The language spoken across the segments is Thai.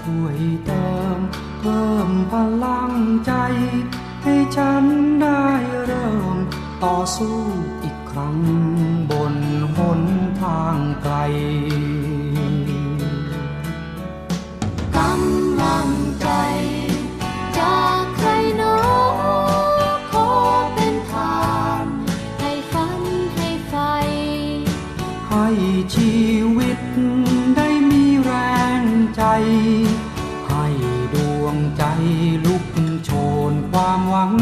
ช่วยเติมเพิ่มพลังใจ ให้ฉันได้เริ่มต่อสู้อีกครั้งบนหนทางไกลกำลังใจจากใครหนอขอเป็นทานให้ฝันให้ไฟให้ชีวิตได้มีแรง ใจให้ดวงใจลุกโชนความหวัง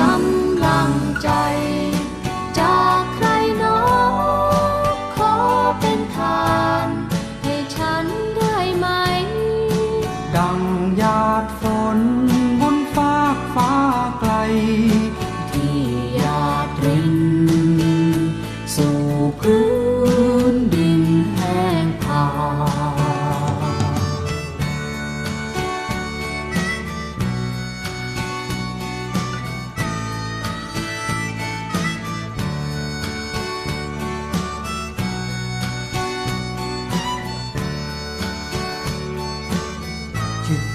กำลังใจ จากใครหนอขอเป็นทาน ให้ฉันได้ไหม ดังหยาด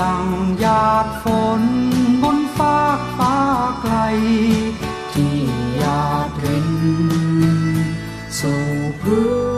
ดังหยาดฝนบนฟากฟ้าไกล ที่หยาดรินสู่พื้